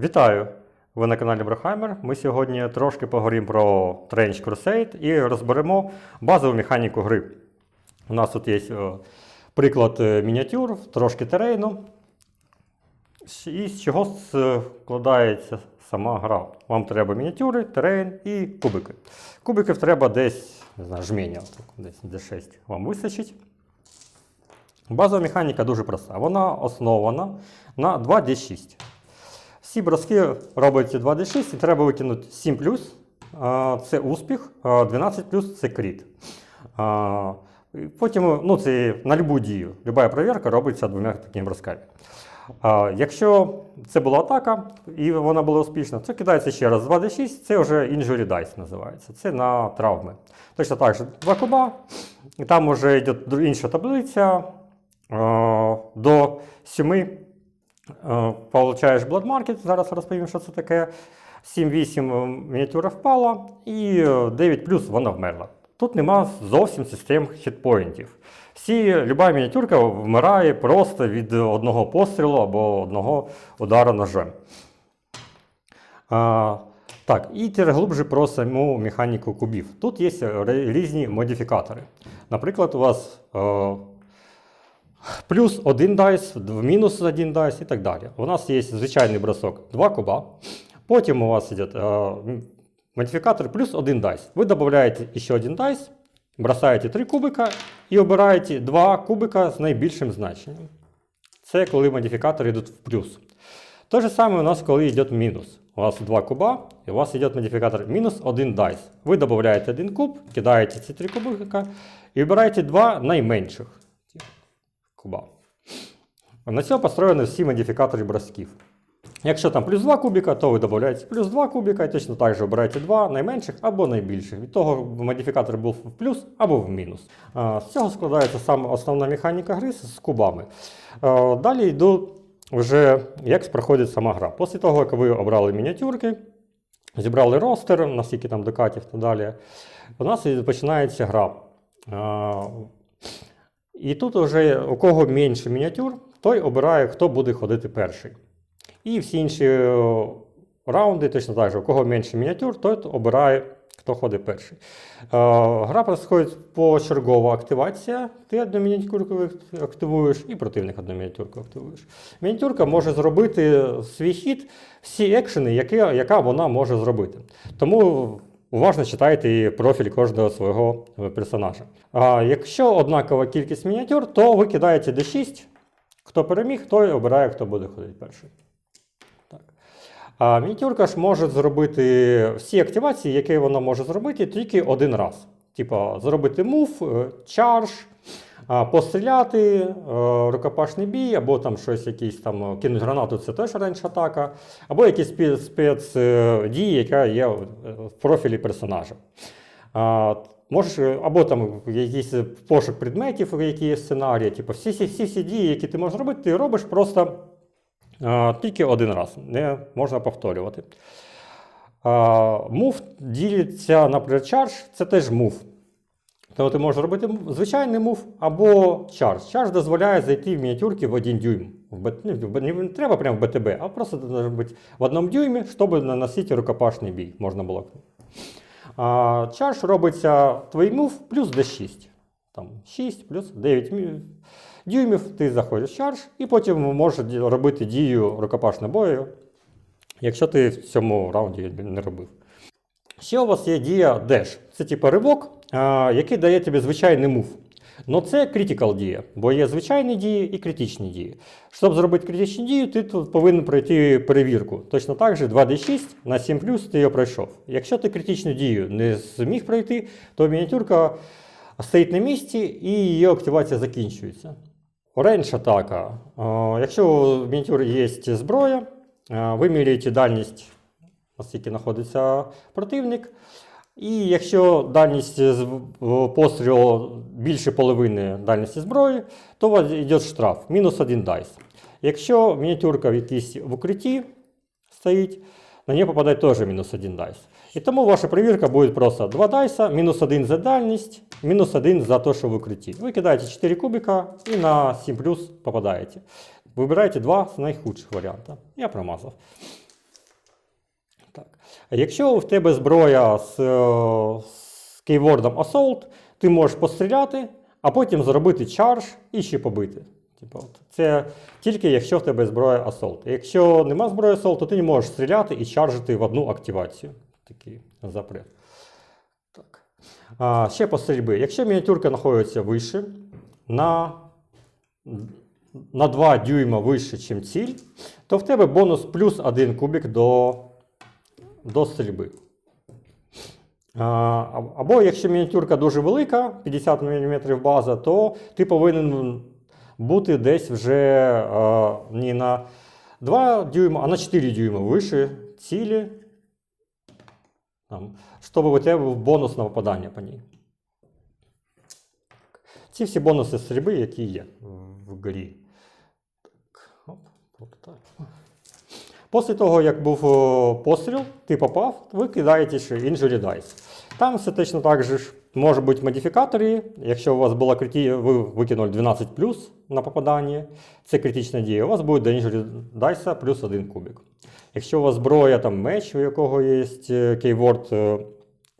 Вітаю! Ви на каналі Брохаймер. Ми сьогодні трошки поговоримо про Trench Crusade і розберемо базову механіку гри. У нас тут є е, приклад е, мініатюр, трошки терейну. І з чого складається сама гра. Вам треба мініатюри, терейн і кубики. Кубиків треба десь, не знаю, жменя, отак, десь D6 вам вистачить. Базова механіка дуже проста. Вона основана на 2D6. Всі броски робляться 2D6 і треба викинути 7 а, це успіх, а 12 це кріт. Потім ну, це на любу дію. Люба перевірка робиться двома такими бросками. Якщо це була атака і вона була успішна, то кидається ще раз 2D6, це вже injury dice називається. Це на травми. Точно так же два куба, і там вже йде інша таблиця. До 7 Е, Получаєш Blood Market, зараз розповім, що це таке. 7-8 мініатюра впала, і 9 плюс вона вмерла. Тут нема зовсім систем хітпоінтів. Всі, люба мініатюрка вмирає просто від одного пострілу або одного удару ножем. А, так, і тепер глибше про саму механіку кубів. Тут є різні модифікатори. Наприклад, у вас е, плюс один дайс, мінус один дайс і так далі. У нас є звичайний бросок 2 куба. Потім у вас йде е, модифікатор плюс один дайс. Ви додаєте ще один дайс, бросаєте 3 кубика і обираєте 2 кубика з найбільшим значенням. Це коли модифікатори йдуть в плюс. Те же саме у нас, коли йде мінус. У вас 2 куба, і у вас йде модифікатор мінус 1 дайс. Ви додаєте один куб, кидаєте ці 3 кубика і обираєте 2 найменших куба. На цьому построєні всі модифікатори бросків. Якщо там плюс 2 кубіка, то ви додаєте плюс 2 кубіка і точно так же обираєте 2 найменших або найбільших. Від того модифікатор був в плюс або в мінус. З цього складається саме основна механіка гри з кубами. Далі йду вже як проходить сама гра. Після того, як ви обрали мініатюрки, зібрали ростер, наскільки там докатів і так далі, у нас починається гра. І тут вже у кого менше мініатюр, той обирає, хто буде ходити перший. І всі інші е, раунди точно так же, у кого менше мініатюр, той обирає, хто ходить перший. Е, Гра проходить почергова активація. Ти одну мініатюрку активуєш, і противник одну мініатюрку активуєш. Мініатюрка може зробити свій хід, всі екшени, які, яка вона може зробити. Тому уважно читайте профіль кожного свого е, персонажа. А якщо однакова кількість мініатюр, то ви кидаєте D6. Хто переміг, той обирає, хто буде ходити перший. Так. А мініатюрка ж може зробити всі активації, які вона може зробити тільки один раз. Типа зробити мув, е, чардж, а, постріляти, е, рукопашний бій, або там щось якийсь там е, кинуть гранату, це теж раніше атака, або якісь спе- спецдії, яка є е, в профілі персонажа. Можеш, е, або там якийсь пошук предметів, які є сценарії, типу всі, всі, всі, всі дії, які ти можеш робити, ти робиш просто а, тільки один раз, не можна повторювати. Мув ділиться на причардж, це теж мув. Тому ти можеш робити звичайний мув або чардж. Чардж дозволяє зайти в мініатюрки в один дюйм. Ну, Не треба прямо в БТБ, а просто бути в одному дюймі, щоб наносити рукопашний бій. Можна було. А, чардж робиться твій мув плюс D6. Там 6 плюс 9 дюймів ти заходиш в чардж, і потім можеш робити дію рукопашного бою, якщо ти в цьому раунді не робив. Ще у вас є дія Dash. Це типу ривок, який дає тобі звичайний мув. Но це критикал дія, бо є звичайні дії і критичні дії. Щоб зробити критичні дії, ти тут повинен пройти перевірку. Точно так же 2D6 на 7 ти його пройшов. Якщо ти критичну дію не зміг пройти, то мініатюрка стоїть на місці і її активація закінчується. Рейндж атака. Якщо у мініатюри є зброя, ви міряєте дальність, наскільки знаходиться противник. І якщо дальність пострілу більше половини дальності зброї, то у вас йде штраф, мінус один дайс. Якщо мініатюрка в якійсь в укритті стоїть, на нее попадает тоже минус 1 дайс. І тому ваша перевірка буде просто 2 дайса, мінус 1 за дальність, мінус 1 за те, що в укритті. Ви кидаєте 4 кубика і на 7 плюс попадаєте. Вибираєте два з найхудших варіантів. Я промазав. Так. Якщо в тебе зброя з, е, з кейвордом Assault, ти можеш постріляти, а потім зробити чардж і ще побити. Типу. Це тільки якщо в тебе зброя Assault. Якщо нема зброї Assault, то ти не можеш стріляти і чаржити в одну активацію. Такий запрет. Так. А, ще по стрільби. Якщо мініатюрка знаходиться вище, на, на 2 дюйма вище, ніж ціль, то в тебе бонус плюс 1 кубик до, до стрільби. Або якщо мініатюрка дуже велика, 50 мм база, то ти повинен бути десь вже не на 2 дюйма, а на 4 дюйма вище цілі, там, щоб у тебе був бонус на попадання по ній. Ці всі бонуси стрільби, які є в грі. Так, оп, повертаємо. Після того, як був постріл, ти попав, ви кидаєте ще Injury Dice. Там все точно так же ж може бути модифікатори. Якщо у вас була крити... ви викинули 12 на попадання, це критична дія, у вас буде до Injury Dice плюс один кубик. Якщо у вас зброя, там меч, у якого є е, кейворд е,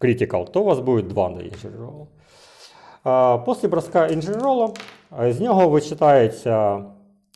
Critical, то у вас буде 2 до Injury Roll. Після броска Injury Roll, з нього вичитається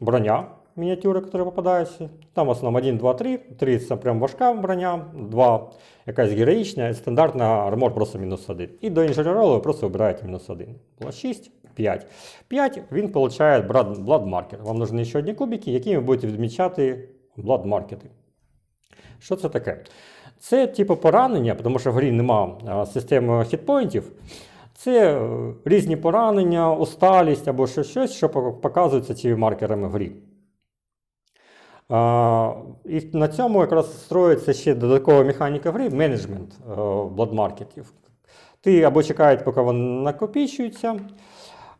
броня мініатюри, які попадаються. Там в основному 1, 2, 3. 3 це прям важка броня, 2 якась героїчна, стандартна армор просто мінус 1. І до Injury ви просто вибираєте мінус 1. Було 6, 5. 5 він Blood Marker. Вам потрібні ще одні кубики, які ви будете відмічати Market. Що це таке? Це типу поранення, тому що в грі нема системи хітпоінтів. Це е, різні поранення, усталість або щось що показується цими маркерами в грі. І на цьому якраз строїться ще додаткова механіка в грі менеджмент бладмаркетів. Ти або чекають, поки вони накопічуються,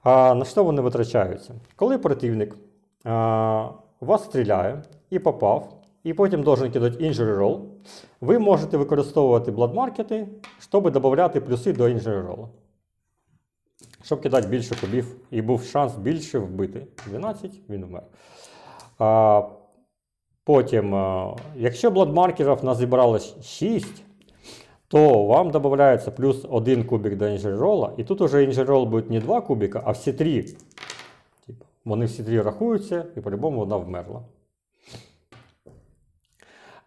а на що вони витрачаються. Коли противник а, вас стріляє і попав, і потім должен кидати injury roll, ви можете використовувати бладмаркети, щоб додати плюси до injury roll. Щоб кидати більше кубів, і був шанс більше вбити. 12, він умер. А, потім, а, якщо бладмаркерів назібралось 6, то вам додається плюс 1 кубик до injury і тут уже injury буде не 2 кубика, а всі 3. Типу, вони всі 3 рахуються, і по-любому вона вмерла.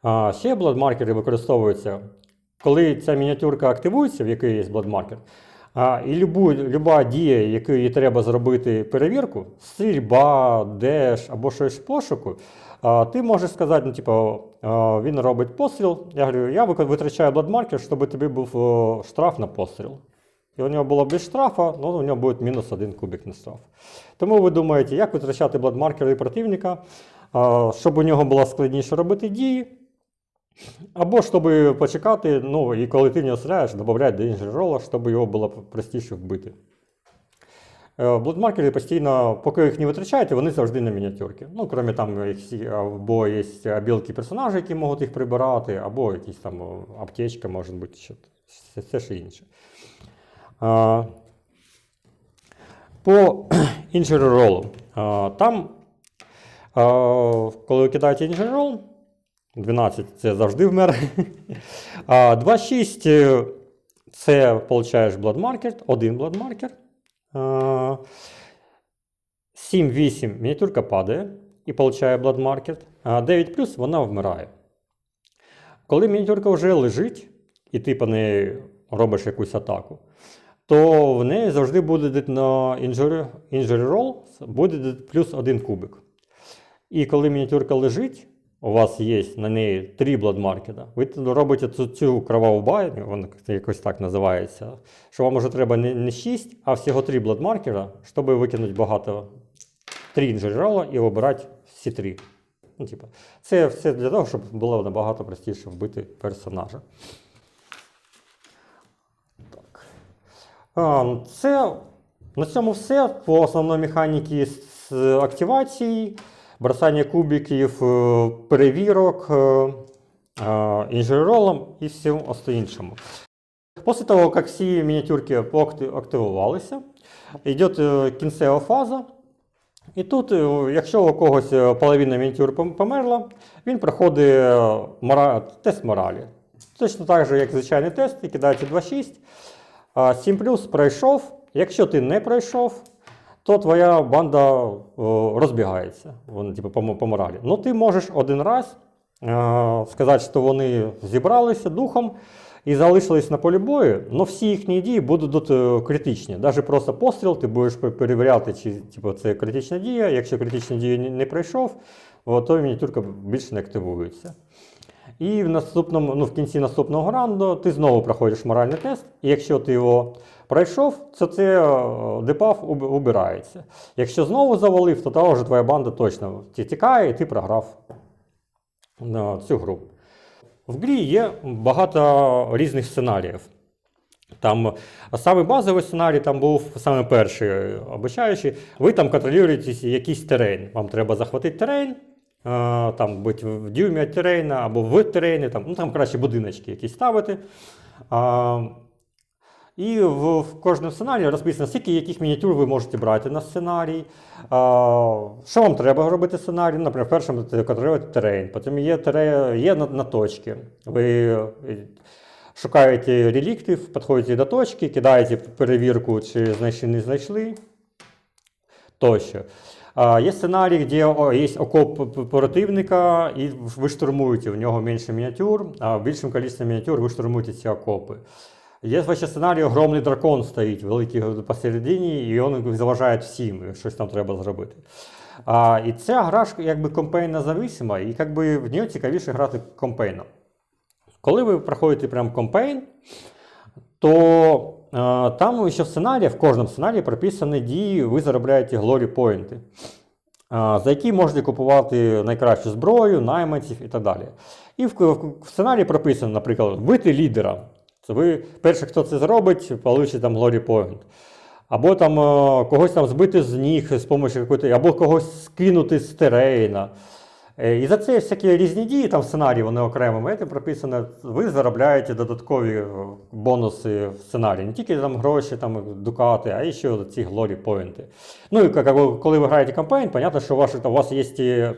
А, ще бладмаркери використовуються, коли ця мініатюрка активується, в якій є бладмаркер, а, і любу, люба дія, їй треба зробити перевірку, стрільба, деш або щось в пошуку, а, ти можеш сказати, ну, типу, він робить постріл. Я говорю, я витрачаю бладмаркер, щоб тобі був о, штраф на постріл. І у нього було без штрафа, ну, у нього буде мінус один кубик на штраф. Тому ви думаєте, як витрачати бладмаркери противника, а, щоб у нього було складніше робити дії. Або щоб почекати, ну і коли ти в нього стріляєш, додати до іншого рола, щоб його було простіше вбити. Е, Блудмаркери постійно, поки їх не витрачаєте, вони завжди на мініатюрки. Ну, крім там, або є білки персонажі, які можуть їх прибирати, або якісь там о, аптечка, може бути, це ще інше. По roll. Там, коли ви кидаєте roll, 12 це завжди вмер. А 2,6 е, це получаєш бладмаркер, один бладмаркер. 7-8 мініатюрка падає і получає бладмаркер. А 9 плюс вона вмирає. Коли мініатюрка вже лежить, і ти по неї робиш якусь атаку, то в неї завжди буде на injury, injury roll буде плюс один кубик. І коли мініатюрка лежить, у вас є на неї три бладмаркера, ви робите цю, цю кроваву байню, вона якось так називається, що вам вже треба не, не 6, а всього 3 бладмаркера, щоб викинути багато 3 інжерірола і обирати всі три. Ну, типу, це все для того, щоб було набагато простіше вбити персонажа. Так. А, Це на цьому все по основній механіці з активації, бросання кубиків, е, перевірок, е, е, інжеролом і всім іншому. Після того, як всі мініатюрки активувалися, йде кінцева фаза, І тут, якщо у когось половина мініатюр померла, він проходить мора... тест моралі. Точно так же, як звичайний тест, і кидається 2.6. А 7 плюс пройшов. Якщо ти не пройшов, то твоя банда о, розбігається. Вони, типу, по, моралі. Ну, ти можеш один раз е, сказати, що вони зібралися духом і залишились на полі бою, але всі їхні дії будуть е, критичні. Навіть просто постріл, ти будеш перевіряти, чи типу, це критична дія. Якщо критична дія не пройшов, то мініатюрка більше не активується. І в наступному, ну, в кінці наступного раунду ти знову проходиш моральний тест, і якщо ти його пройшов, то це е, депаф уб- убирається. Якщо знову завалив, то та вже твоя банда точно тікає, і ти програв на цю гру. В грі є багато різних сценаріїв. Там саме базовий сценарій там був саме перший е, обучаючий. Ви там контролюєте якийсь терен. Вам треба захватити терен, е, там бути в дюймі терена або в терені, там, ну там краще будиночки якісь ставити. І в, в кожному сценарії розписано, скільки яких мініатюр ви можете брати на сценарій. А, що вам треба робити сценарій? Наприклад, першим контролювати терен, потім є, тере, є на, на точки. Ви е, шукаєте реліктів, підходите до точки, кидаєте перевірку, чи знайшли, не знайшли. Тощо. А, Є сценарій, де є окоп противника, і ви штурмуєте, в нього менше мініатюр, а більшим кількістю мініатюр ви штурмуєте ці окопи. Є ще сценарій, огромний дракон стоїть, великий посередині, і він заважає всім, і щось там треба зробити. А, і ця гра ж якби компейна зависима, і якби в нього цікавіше грати компейном. Коли ви проходите прям компейн, то е, там ще в сценарії, в кожному сценарії прописані дії, ви заробляєте glory поінти, за які можете купувати найкращу зброю, найманців і так далі. І в, в, в сценарії прописано, наприклад, вбити лідера. Це ви перший, хто це зробить, получить там glory point. Або там е, когось там збити з ніг з допомогою якоїсь, або когось скинути з терейна. Е, І за це всякі різні дії, там сценарії вони окремими, це прописано, ви заробляєте додаткові е, бонуси в сценарії. Не тільки там гроші, там, дукати, а ще ці глорі поінти. Ну і коли ви граєте кампейн, понятно, що у вас, у вас є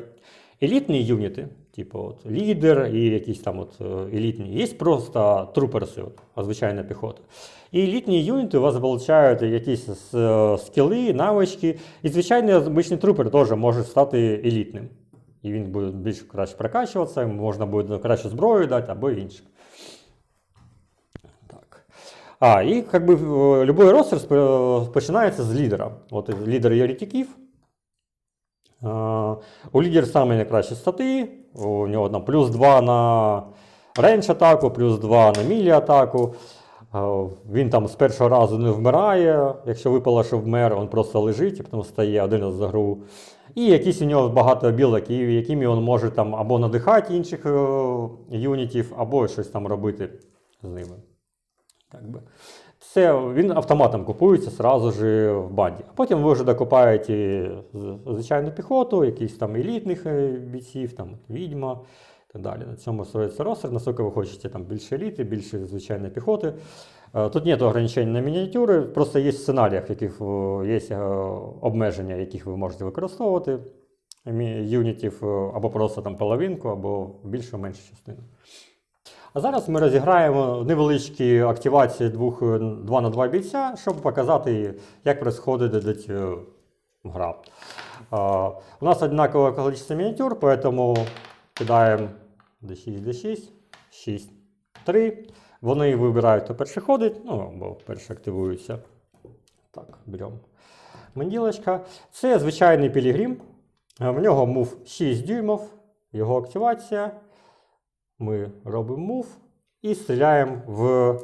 елітні юніти, типу от, лідер і якісь там от, е, елітні. Є просто труперси, от, звичайна піхота. І елітні юніти у вас получають якісь е, скіли, навички. І звичайний обичний трупер теж може стати елітним. І він буде більш краще прокачуватися, йому можна буде кращу зброю дати або інше. Так. А, і як би в- любой ростер сп- починається з лідера. От лідер єретиків. У лідера саме найкращі стати. У нього там плюс 2 на рейндж атаку, плюс 2 на мілі атаку. Він там з першого разу не вмирає. Якщо випало, що вмер, він просто лежить, і потім стає один за гру. І якісь у нього багато білок, якими він може там або надихати інших е, юнітів, або щось там робити з ними. Так би. Це він автоматом купується сразу ж в банді. А потім ви вже докупаєте звичайну піхоту, якісь там елітних е, бійців, там відьма і так далі. На цьому строїться ростер, наскільки ви хочете там більше еліти, більше звичайної піхоти. Е, Тут нет ограничень на мініатюри, просто є сценаріях, в яких є е, обмеження, яких ви можете використовувати юнітів, або просто там половинку, або більшу меншу частину. А зараз ми розіграємо невеличкі активації двох, е, 2 на 2 бійця, щоб показати, як происходит е, гра. У нас одинаковое количество миниатюр, поэтому кидаємо D6, D6, 6, 3. Вони вибирають, хто перший ходить, ну або перший активується. Так, беремо. Менділочка. Це звичайний пілігрім. В нього мув 6 дюймів, його активація. Ми робимо мув і стріляємо в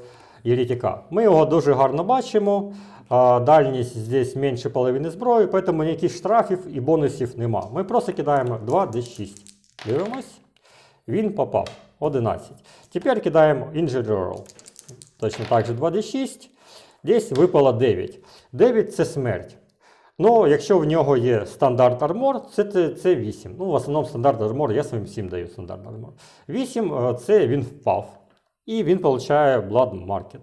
єретика. Ми його дуже гарно бачимо. Дальність здесь менше половини зброї, тому ніяких штрафів і бонусів нема. Ми просто кидаємо 2 d6. Дивимось. Він попав 11. Тепер кидаємо Injury Roll. Точно так же 2d6. Десь випало 9. 9 це смерть. Ну, якщо в нього є стандарт армор, це, це, це 8. Ну, в основному стандарт армор, я своїм 7 даю стандарт армор. 8 е, це він впав. І він отримує Blood Market.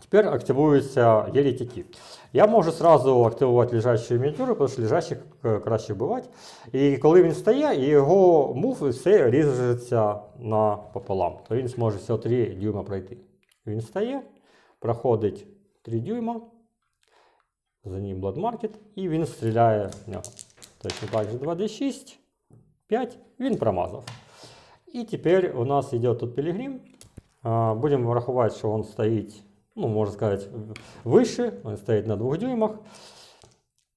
Тепер активуються єретики. Я можу сразу активувати лежачі мініатюри, тому що лежачі е, краще вбивати. І коли він стає, його мув все ріжеться напополам. То він зможе всього 3 дюйма пройти. Він стає, проходить 3 дюйма, за ним Blood Market, і він стріляє в нього. Точно так же 2D6, 5, він промазав. І тепер у нас йде тут пілігрим. А, Будемо врахувати, що він стоїть, ну, можна сказати, вище, він стоїть на 2 дюймах.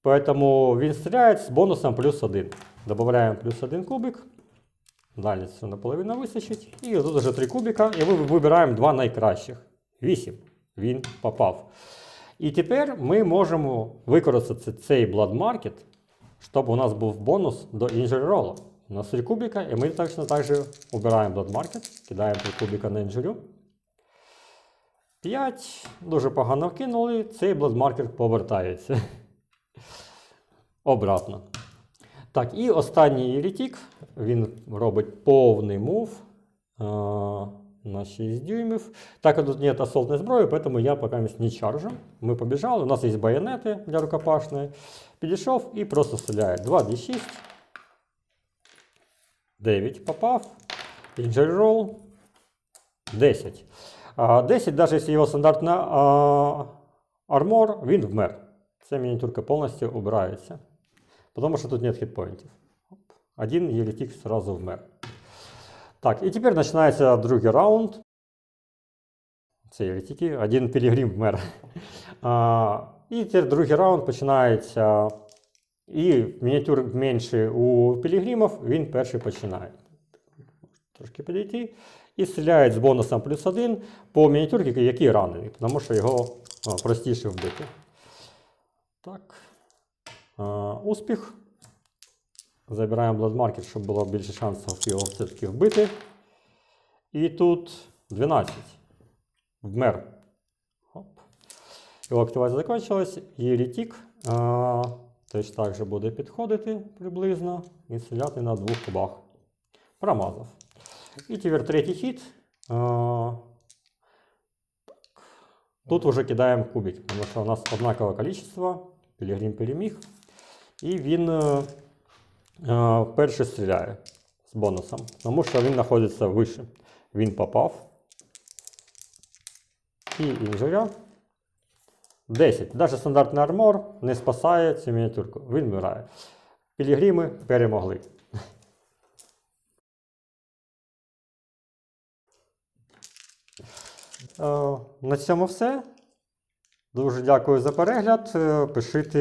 Поэтому він стріляє з бонусом плюс 1. Добавляємо плюс 1 кубик. Далі це наполовину вистачить. І тут вже 3 кубика. І ми вибираємо два найкращих. 8. Він попав. І тепер ми можемо використати цей Blood Market, щоб у нас був бонус до Injury Roll. У нас 3 кубика, і ми точно так же обираємо Blood Market, кидаємо 3 кубика на інжурю. 5. Дуже погано вкинули. Цей Blood повертається. Обратно. Так, і останній єретик. Він робить повний мув е, на 6 дюймів. Так як тут нет асфальтної зброї, поэтому я поки не чаржу. Ми побіжали, у нас є байонети для рукопашної. Підійшов і просто стріляє. 2 d6. 9 попав. Injury roll. 10. А, 10, навіть якщо його стандартна армор, він вмер. Ця мініатюрка повністю убирається. Потому що тут нет хітпоінтів. Оп. Один єретик сразу вмер. Так, і тепер починається другий раунд. Це єретики. Один пілігрим вмер. А, і тепер другий раунд починається. І мініатюр менше у пілігримів, він перший починає. Трошки підійти. І стріляють з бонусом плюс один по мініатюрці, який ранений, тому що його а, простіше вбити. Так. А, успіх. Забираємо Market, щоб було більше шансів його все-таки вбити. І тут 12. Вмер. Хоп. Його активація закінчилась. І ретік а, теж так же буде підходити приблизно і стріляти на двох кубах. Промазав. І тепер третій хід. Тут вже кидаємо кубик, тому що у нас однакове кількість. Пілігрим переміг. І він е, е, перший стріляє з бонусом, тому що він знаходиться вище. Він попав. І інжуря. 10. Навіть стандартний армор не спасає цю мініатюрку. Він вмирає. Пілігрими перемогли. Е, На цьому все. Дуже дякую за перегляд. Е, Пишіть,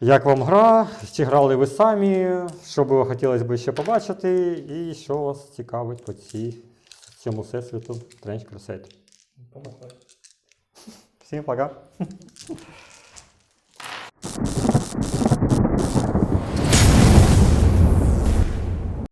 як вам гра, чи грали ви самі, що би хотілося б ще побачити, і що вас цікавить по цій, цьому всесвіту Trench Crusade. Всім пока!